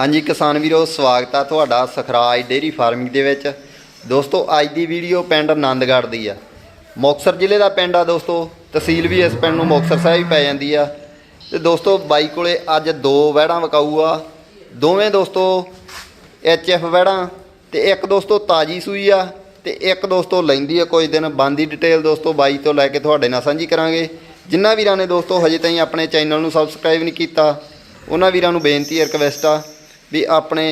ਹਾਂਜੀ ਕਿਸਾਨ ਵੀਰੋ, ਸਵਾਗਤ ਆ ਤੁਹਾਡਾ ਸਖਰਾਜ ਡੇਰੀ ਫਾਰਮਿੰਗ ਦੇ ਵਿੱਚ। ਦੋਸਤੋ, ਅੱਜ ਦੀ ਵੀਡੀਓ ਪਿੰਡ ਆਨੰਦਗੜ੍ਹ ਦੀ ਆ। ਮੁਕਤਸਰ ਜ਼ਿਲ੍ਹੇ ਦਾ ਪਿੰਡ ਆ ਦੋਸਤੋ, ਤਹਿਸੀਲ ਵੀ ਇਸ ਪਿੰਡ ਨੂੰ ਮੁਕਤਸਰ ਸਾਹਿਬ ਹੀ ਪੈ ਜਾਂਦੀ ਆ। ਤੇ ਦੋਸਤੋ, ਬਾਈ ਕੋਲੇ ਅੱਜ ਦੋ ਵਹਿੜਾਂ ਵਿਕਾਊ ਆ। ਦੋਵੇਂ ਦੋਸਤੋ ਐਫ ਵਹਿੜਾਂ ਤੇ ਇੱਕ ਦੋਸਤੋ ਤਾਜੀ ਸੂਈ ਆ ਤੇ ਇੱਕ ਦੋਸਤੋ ਲੈਂਦੀ ਆ ਕੁਝ ਦਿਨ। ਬੰਦੀ ਡਿਟੇਲ ਦੋਸਤੋ ਬਾਈ ਤੋਂ ਲੈ ਕੇ ਤੁਹਾਡੇ ਨਾਲ ਸਾਂਝੀ ਕਰਾਂਗੇ। ਜਿਨ੍ਹਾਂ ਵੀਰਾਂ ਨੇ ਦੋਸਤੋ ਹਜੇ ਤਾਈਂ ਆਪਣੇ ਚੈਨਲ ਨੂੰ ਸਬਸਕ੍ਰਾਈਬ ਨਹੀਂ ਕੀਤਾ, ਉਹਨਾਂ ਵੀਰਾਂ ਨੂੰ ਬੇਨਤੀ ਹੈ, ਰਿਕਵੈਸਟ ਆ ਵੀ ਆਪਣੇ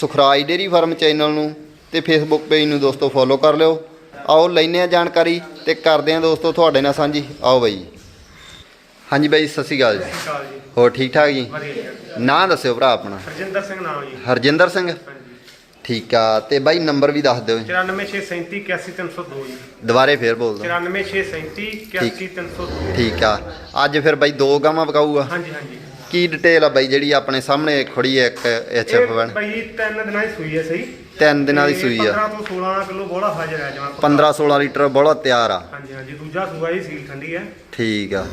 ਸੁਖਰਾਜ ਡੇਰੀ ਫਾਰਮ ਚੈਨਲ ਨੂੰ ਤੇ ਫੇਸਬੁੱਕ ਪੇਜ ਨੂੰ ਦੋਸਤੋ ਫੋਲੋ ਕਰ ਲਿਓ। ਆਓ ਲੈਨੇ ਆ ਜਾਣਕਾਰੀ ਤੇ ਕਰਦੇ ਆ ਦੋਸਤੋ ਤੁਹਾਡੇ ਨਾਲ ਸਾਂਝੀ। ਆਓ ਬਾਈ। ਹਾਂਜੀ ਬਾਈ ਸਤਿ ਸ਼੍ਰੀ ਅਕਾਲ ਜੀ। ਹੋਰ ਠੀਕ ਠਾਕ ਜੀ? ਨਾਂ ਦੱਸਿਓ ਭਰਾ ਆਪਣਾ। ਹਰਜਿੰਦਰ ਸਿੰਘ ਨਾਮ ਜੀ। ਹਰਜਿੰਦਰ ਸਿੰਘ? ਠੀਕ ਆ ਤੇ ਬਾਈ ਨੰਬਰ ਵੀ ਦੱਸ ਦਿਓ 94637 81302 ਜੀ। ਦੁਬਾਰੇ ਫੇਰ ਬੋਲ ਦਿਓ 94637 81302 ਠੀਕ ਆ। ਅੱਜ ਫਿਰ ਬਾਈ ਦੋ ਗਾਵਾਂ ਵਿਕਾਊਗਾ। ਹਾਂਜੀ ਹਾਂਜੀ। ਕੀ ਡਿਟੇਲ ਆ ਬਾਈ ਜਿਹੜੀ ਆਪਣੇ ਸਾਹਮਣੇ ਖੜੀ ਹੈ ਇੱਕ ਐਚ ਐਫ ਇਹ ਵਨ ਬਈ ਤਿੰਨ ਦਿਨਾਂ ਦੀ ਸੂਈ ਹੈ ਸਹੀ। ਤਿੰਨ ਦਿਨਾਂ ਦੀ ਸੂਈ ਆ। 15 ਤੋਂ 16 ਕਿਲੋ ਬੋਲਾ ਹਾਜ਼ਰ ਹੈ ਜਮਾ 15 16 ਲੀਟਰ ਬੋਲਾ ਤਿਆਰ ਆ। ਹਾਂਜੀ ਹਾਂਜੀ ਦੂਜਾ ਸੂਆ ਹੀ ਸੀਲ ਠੰਡੀ ਹੈ। ਠੀਕ ਆ।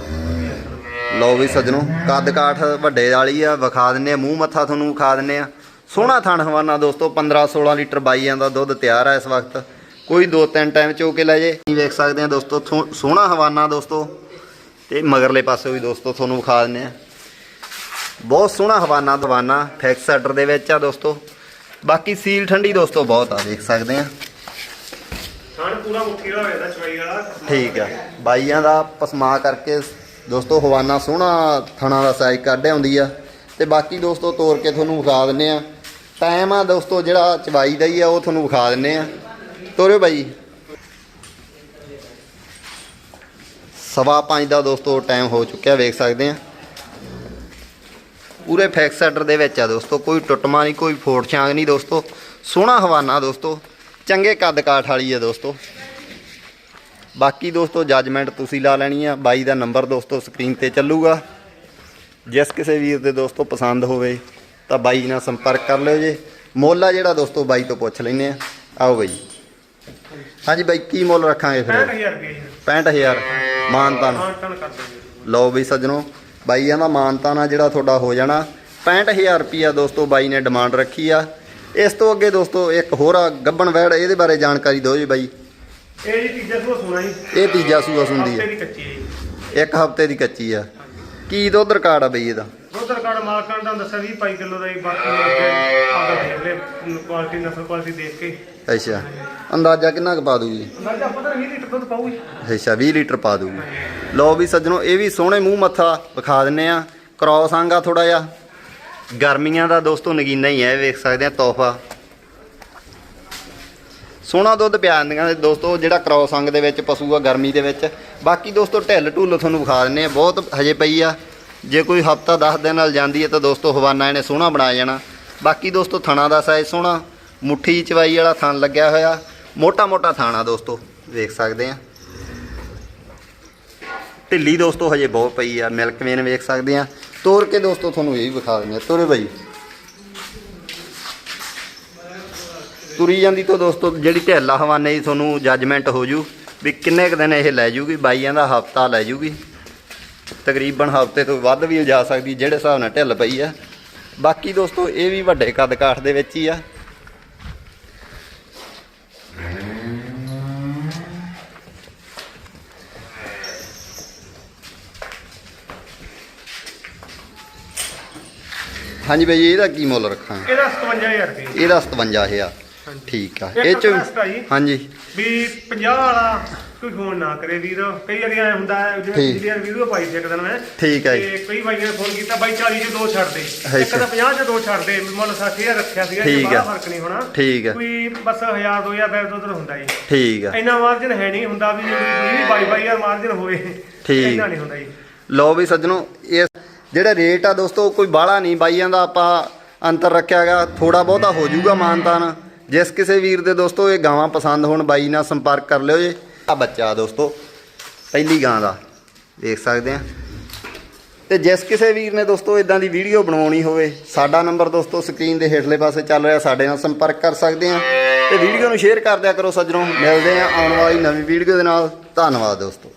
ਲਓ ਵੀ ਸੱਜਣੋ ਕੱਦ ਕਾਠ ਵੱਡੇ ਵਾਲੀ ਆ ਵਿਖਾ ਦਿੰਨੇ ਆ ਮੂੰਹ ਮੱਥਾ ਤੁਹਾਨੂੰ ਵਿਖਾ ਦਿੰਨੇ ਆ। ਸੋਹਣਾ ਥਣ ਹਵਾਨਾ ਦੋਸਤੋ 15 16 ਲੀਟਰ ਬਾਈਆਂ ਦਾ ਦੁੱਧ ਤਿਆਰ ਆ ਇਸ ਵਕਤ। ਕੋਈ ਦੋ ਤਿੰਨ ਟਾਈਮ ਚੋ ਕੇ ਲੈ ਜੇ। ਵੇਖ ਸਕਦੇ ਆ ਦੋਸਤੋ ਸੋਹਣਾ ਹਵਾਨਾ ਦੋਸਤੋ। ਤੇ ਮਗਰਲੇ ਪਾਸੇ ਵੀ ਦੋਸਤੋ ਤੁਹਾਨੂੰ ਵਿਖਾ ਦਿੰਨੇ ਆ। ਬਹੁਤ ਸੋਹਣਾ ਹਵਾਨਾ ਦਵਾਨਾ ਫੈਕਸ ਸੈਟਰ ਦੇ ਵਿੱਚ ਆ ਦੋਸਤੋ। ਬਾਕੀ ਸੀਲ ਠੰਡੀ ਦੋਸਤੋ ਬਹੁਤ ਆ ਦੇਖ ਸਕਦੇ ਆ। ਥਣ ਪੂਰਾ ਮੁੱਠੀ ਵਾਲਾ ਹੋਇਆ ਚਵਾਈ ਵਾਲਾ। ਠੀਕ ਆ। ਬਾਈਆਂ ਦਾ ਪਸਮਾ ਕਰਕੇ ਦੋਸਤੋ ਹਵਾਨਾ ਸੋਹਣਾ ਥਣਾ ਦਾ ਸਾਈਜ਼ ਕੱਢ ਆਉਂਦੀ ਆ। ਤੇ ਬਾਕੀ ਦੋਸਤੋ ਤੋੜ ਕੇ ਤੁਹਾਨੂੰ ਵਿਖਾ ਦਿੰਨੇ ਆ। ਟਾਈਮ ਆ ਦੋਸਤੋ ਜਿਹੜਾ ਚਵਾਈ ਦਾ ਹੀ ਆ ਉਹ ਤੁਹਾਨੂੰ ਵਿਖਾ ਦਿੰਨੇ ਆ। ਤੋਰਿਓ ਬਾਈ। ਸਵਾ ਪੰਜ ਦਾ ਦੋਸਤੋ ਟਾਈਮ ਹੋ ਚੁੱਕਿਆ ਵੇਖ ਸਕਦੇ ਆ। ਪੂਰੇ ਫੈਕਸ ਸੈਟਰ ਦੇ ਵਿੱਚ ਆ ਦੋਸਤੋ ਕੋਈ ਟੁੱਟਮਾ ਨਹੀਂ ਕੋਈ ਫੋੜ ਛਾਂਗ ਨਹੀਂ ਦੋਸਤੋ। ਸੋਹਣਾ ਹਵਾਨਾ ਦੋਸਤੋ ਚੰਗੇ ਕੱਦ ਕਾਠ ਵਾਲੀ ਆ ਦੋਸਤੋ। ਬਾਕੀ ਦੋਸਤੋ ਜੱਜਮੈਂਟ ਤੁਸੀਂ ਲਾ ਲੈਣੀ ਆ ਬਾਈ ਦਾ ਨੰਬਰ ਦੋਸਤੋ ਸਕਰੀਨ ਤੇ ਚੱਲੂਗਾ। ਜਿਸ ਕਿਸੇ ਵੀਰ ਦੇ ਦੋਸਤੋ ਪਸੰਦ ਹੋਵੇ ਤਾਂ ਬਾਈ ਨਾਲ ਸੰਪਰਕ ਕਰ ਲਿਓ ਜੇ। ਮੁੱਲ ਆ ਜਿਹੜਾ ਦੋਸਤੋ ਬਾਈ ਤੋਂ ਪੁੱਛ ਲੈਨੇ ਆ। ਆਓ ਬਾਈ। ਹਾਂਜੀ ਬਾਈ ਕੀ ਮੁੱਲ ਰੱਖਾਂਗੇ ਫਿਰ? 65000 ਰੁਪਏ ਜੀ। 65000 ਮਾਨਤਾਨ ਹਾਂ ਲਓ ਬਈ ਸੱਜਣੋ ਬਾਈਆਂ ਦਾ ਮਾਨਤਾਨ ਜਿਹੜਾ ਤੁਹਾਡਾ ਹੋ ਜਾਣਾ। 65000 ਰੁਪਿਆ ਦੋਸਤੋ ਬਾਈ ਨੇ ਡਿਮਾਂਡ ਰੱਖੀ ਆ। ਇਸ ਤੋਂ ਅੱਗੇ ਦੋਸਤੋ ਇੱਕ ਹੋਰ ਆ ਗੱਬਣ ਵੈੜ ਇਹਦੇ ਬਾਰੇ ਜਾਣਕਾਰੀ ਦਿਓ ਜੀ ਬਾਈ। ਇਹ ਜੀ ਤੀਜਾ ਸੂਆ ਸੁਣਾ ਜੀ। ਇਹ ਤੀਜਾ ਸੂਆ ਸੁੰਦੀ ਹੈ ਇੱਕ ਹਫ਼ਤੇ ਦੀ ਕੱਚੀ ਆ। ਕੀ ਦੁੱਧ ਰਿਕਾਰਡ ਆ ਬਈ ਇਹਦਾ? ਦੁੱਧ ਰਿਕਾਰਡ ਮਾਲਕਾਂ ਦਾ ਦੱਸਿਆ 20 25 ਕਿਲੋ ਦਾ ਹੀ ਬਾਕੀ ਅੱਗੇ ਆਪਦਾ ਦੇਖ ਲੈ ਕੁਆਲਿਟੀ ਨਸਲ ਕੁਆਲਿਟੀ ਦੇਖ ਕੇ। ਅੱਛਾ। ਅੰਦਾਜ਼ਾ ਕਿੰਨਾ ਕੁ ਪਾ ਦੂਗੀ ਅੰਦਾਜ਼ਾ ਪਤਾ ਨਹੀਂ 20 ਲੀਟਰ ਦੁੱਧ ਪਾਊਗੀ। ਅੱਛਾ 20 ਲੀਟਰ ਪਾ ਦੂਗੀ ਲਓ ਵੀ ਸੱਜਣੋ ਇਹ ਵੀ ਸੋਹਣੇ ਮੂੰਹ ਮੱਥਾ ਵਿਖਾ ਦਿੰਨੇ ਆ। ਕ੍ਰੋਸ ਆਂਗਾ ਥੋੜਾ ਜਿਹਾ। ਗਰਮੀਆਂ ਦਾ ਦੋਸਤੋ ਨਗੀਨਾ ਹੀ ਹੈ ਵੇਖ ਸਕਦੇ ਆ ਤੋਹਫਾ। ਸੋਹਣਾ ਦੁੱਧ ਪਿਆ ਜਾਂਦੀਆਂ ਨੇ ਦੋਸਤੋ ਜਿਹੜਾ ਕ੍ਰੋਸ ਅੰਗ ਦੇ ਵਿੱਚ ਪਸ਼ੂ ਆ ਗਰਮੀ ਦੇ ਵਿੱਚ। ਬਾਕੀ ਦੋਸਤੋ ਢਿੱਲ ਢੁੱਲ ਤੁਹਾਨੂੰ ਵਿਖਾ ਦਿੰਨੇ ਆ ਬਹੁਤ ਹਜੇ ਪਈ ਆ। ਜੇ ਕੋਈ ਹਫਤਾ 10 ਦਿਨ ਨਾਲ ਜਾਂਦੀ ਹੈ ਤਾਂ ਦੋਸਤੋ ਹਵਾਨਾ ਇਹਨੇ ਸੋਹਣਾ ਬਣਾ ਜਾਣਾ। ਬਾਕੀ ਦੋਸਤੋ ਥਣਾ ਦਾ ਸਾਈਜ਼ ਸੋਹਣਾ, ਮੁੱਠੀ ਚਵਾਈ ਵਾਲਾ ਥਣ ਲੱਗਿਆ ਹੋਇਆ ਮੋਟਾ ਮੋਟਾ ਥਾਣਾ ਦੋਸਤੋ, ਵੇਖ ਸਕਦੇ ਆ। ਢਿੱਲੀ ਦੋਸਤੋ ਹਜੇ ਬਹੁਤ ਪਈ ਆ ਮਿਲਕ ਵੇਨ ਵੇਖ ਸਕਦੇ ਆ। ਤੋੜ ਕੇ ਦੋਸਤੋ ਤੁਹਾਨੂੰ ਇਹ ਵੀ ਵਿਖਾ ਦਿੰਦੇ ਆ। ਤੋਰੇ ਬਾਈ। ਤੁਰੀ ਜਾਂਦੀ ਤੋਂ ਦੋਸਤੋ ਜਿਹੜੀ ਢਿੱਲਾ ਹਵਾਨੇ ਦੀ ਤੁਹਾਨੂੰ ਜੱਜਮੈਂਟ ਹੋ ਜੂ ਵੀ ਕਿੰਨੇ ਕੁ ਦਿਨ ਇਹ ਲੈ ਜੂਗੀ, ਬਾਈਆਂ ਦਾ ਹਫਤਾ ਲੈ ਜੂਗੀ। ਤਕਰੀਬਨ ਹਫ਼ਤੇ ਤੋਂ ਵੱਧ ਵੀ ਜਾ ਸਕਦੀ ਜਿਹੜੇ ਹਿਸਾਬ ਨਾਲ ਢਿੱਲ ਪਈ ਆ। ਬਾਕੀ ਦੋਸਤੋ ਇਹ ਵੀ ਵੱਡੇ ਕੱਦ ਕਾਠ ਦੇ ਵਿੱਚ ਹੀ ਆ। ਹਾਂਜੀ ਬਾਈ ਇਹਦਾ ਕੀ ਮੁੱਲ ਰੱਖਾਂਗੇ ਇਹਦਾ 57000 ਰੁਪਏ। ਇਹਦਾ 57000 ਠੀਕ ਆ। ਇਹ ਚ। ਹਾਂਜੀ। ਵੀ 50 ਵਾਲਾ ਕੋਈ ਫੋਨ ਨਾ ਕਰੇ ਵੀਰ। ਕਈ ਵਾਰੀ ਐ ਹੁੰਦਾ ਜਿਵੇਂ ਠੀਕ। ਪਿਛਲੀ ਵਾਰ ਵੀਡੀਓ ਪਾਈ ਸੀ ਇੱਕ ਦਿਨ ਮੈਂ। ਠੀਕ ਹੈ ਜੀ। ਤੇ ਕਈ ਭਾਈਆਂ ਨੇ ਫੋਨ ਕੀਤਾ ਬਾਈ 40 ਚ ਦੋ ਛੱਡ ਦੇ। ਇੱਕ। ਤਾਂ 50 ਚ ਦੋ ਛੱਡ ਦੇ ਮੁੱਲ 60000 ਰੱਖਿਆ ਸੀਗਾ ਠੀਕ ਇਹ ਆ। ਫ਼ਰਕ ਨਹੀਂ ਹੋਣਾ। ਠੀਕ ਆ ਕੋਈ ਬਸ 1000 2000 ਬੈਗ ਉਧਰ ਹੁੰਦਾ ਜੀ। ਠੀਕ ਆ ਇੰਨਾ ਮਾਰਜਨ ਹੈ ਨਹੀਂ ਹੁੰਦਾ ਵੀ ਇਹ ਵੀ ਬਾਈ ਬਾਈ ਹਜ਼ਾਰ ਮਾਰਜਨ ਹੋਵੇ। ਠੀਕ। ਇੰਨਾ ਨਹੀਂ ਹੁੰਦਾ ਜੀ। ਲਓ ਵੀ ਸੱਜਣੋ ਇਹ ਜਿਹੜਾ ਰੇਟ ਆ ਦੋਸਤੋ ਕੋਈ ਬਾਹਲਾ ਨਹੀਂ। ਬਾਈਆਂ ਦਾ ਆਪਾਂ ਅੰਤਰ ਰੱਖਿਆਗਾ ਥੋੜਾ ਬਹੁਤਾ ਹੋ ਜਾਊਗਾ ਮਾਨਤਾਨ। ਜਿਸ ਕਿਸੇ ਵੀਰ ਦੇ ਦੋਸਤੋ ਇਹ ਗਾਵਾਂ ਪਸੰਦ ਹੋਣ ਬਾਈ ਨਾਲ ਸੰਪਰਕ ਕਰ ਲਿਓ ਜੇ। ਆ ਬੱਚਾ ਦੋਸਤੋ, ਪਹਿਲੀ ਗਾਂ ਦਾ, ਦੇਖ ਸਕਦੇ ਆ। ਤੇ ਜਿਸ ਕਿਸੇ ਵੀਰ ਨੇ ਦੋਸਤੋ ਇਦਾਂ ਦੀ ਵੀਡੀਓ ਬਣਾਉਣੀ ਹੋਵੇ, ਸਾਡਾ ਨੰਬਰ ਦੋਸਤੋ ਸਕਰੀਨ ਦੇ ਹੇਠਲੇ ਪਾਸੇ ਚੱਲ ਰਿਹਾ, ਸਾਡੇ ਨਾਲ ਸੰਪਰਕ ਕਰ ਸਕਦੇ ਆ। ਤੇ ਵੀਡੀਓ ਨੂੰ ਸ਼ੇਅਰ ਕਰ ਦਿਆ ਕਰੋ ਸੱਜਣੋ, ਮਿਲਦੇ ਆ ਆਉਣ ਵਾਲੀ ਨਵੀਂ ਵੀਡੀਓ ਦੇ ਨਾਲ। ਧੰਨਵਾਦ ਦੋਸਤੋ।